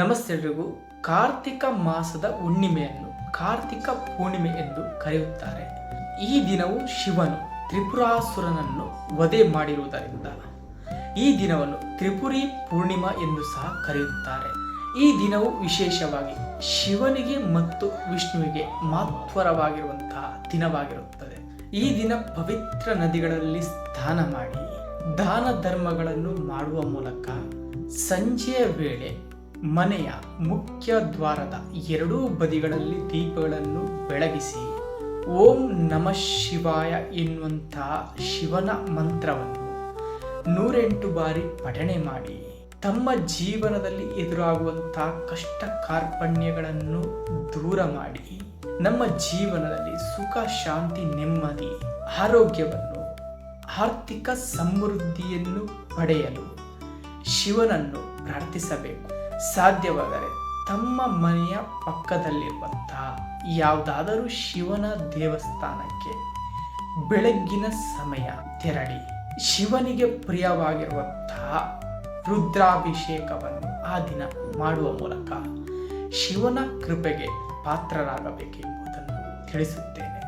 ನಮಸ್ತೆ ಎಲ್ರಿಗೂ ಕಾರ್ತಿಕ ಮಾಸದ ಹುಣ್ಣಿಮೆಯನ್ನು ಕಾರ್ತಿಕ ಪೂರ್ಣಿಮೆ ಎಂದು ಕರೆಯುತ್ತಾರೆ. ಈ ದಿನವು ಶಿವನು ತ್ರಿಪುರಾಸುರನನ್ನು ವಧೆ ಮಾಡಿರುವುದರಿಂದ ಈ ದಿನವನ್ನು ತ್ರಿಪುರಿ ಪೂರ್ಣಿಮಾ ಎಂದು ಸಹ ಕರೆಯುತ್ತಾರೆ. ಈ ದಿನವು ವಿಶೇಷವಾಗಿ ಶಿವನಿಗೆ ಮತ್ತು ವಿಷ್ಣುವಿಗೆ ಮಹತ್ವರವಾಗಿರುವಂತಹ ದಿನವಾಗಿರುತ್ತದೆ. ಈ ದಿನ ಪವಿತ್ರ ನದಿಗಳಲ್ಲಿ ಸ್ನಾನ ಮಾಡಿ ದಾನ ಧರ್ಮಗಳನ್ನು ಮಾಡುವ ಮೂಲಕ ಸಂಜೆಯ ವೇಳೆ ಮನೆಯ ಮುಖ್ಯ ದ್ವಾರದ ಎರಡೂ ಬದಿಗಳಲ್ಲಿ ದೀಪಗಳನ್ನು ಬೆಳಗಿಸಿ ಓಂ ನಮಃ ಶಿವಾಯ ಎನ್ನುವಂತಹ ಶಿವನ ಮಂತ್ರವನ್ನು ನೂರೆಂಟು ಬಾರಿ ಪಠಣೆ ಮಾಡಿ ತಮ್ಮ ಜೀವನದಲ್ಲಿ ಎದುರಾಗುವಂತಹ ಕಷ್ಟ ಕಾರ್ಪಣ್ಯಗಳನ್ನು ದೂರ ಮಾಡಿ ನಮ್ಮ ಜೀವನದಲ್ಲಿ ಸುಖ, ಶಾಂತಿ, ನೆಮ್ಮದಿ, ಆರೋಗ್ಯವನ್ನು, ಆರ್ಥಿಕ ಸಮೃದ್ಧಿಯನ್ನು ಪಡೆಯಲು ಶಿವನನ್ನು ಪ್ರಾರ್ಥಿಸಬೇಕು. ಸಾಧ್ಯವಾದರೆ ತಮ್ಮ ಮನೆಯ ಪಕ್ಕದಲ್ಲಿರುವಂತಹ ಯಾವುದಾದರೂ ಶಿವನ ದೇವಸ್ಥಾನಕ್ಕೆ ಬೆಳಗ್ಗಿನ ಸಮಯ ತೆರಳಿ ಶಿವನಿಗೆ ಪ್ರಿಯವಾಗಿರುವಂತಹ ರುದ್ರಾಭಿಷೇಕವನ್ನು ಆ ದಿನ ಮಾಡುವ ಮೂಲಕ ಶಿವನ ಕೃಪೆಗೆ ಪಾತ್ರರಾಗಬೇಕೆಂಬುದನ್ನು ತಿಳಿಸುತ್ತೇನೆ.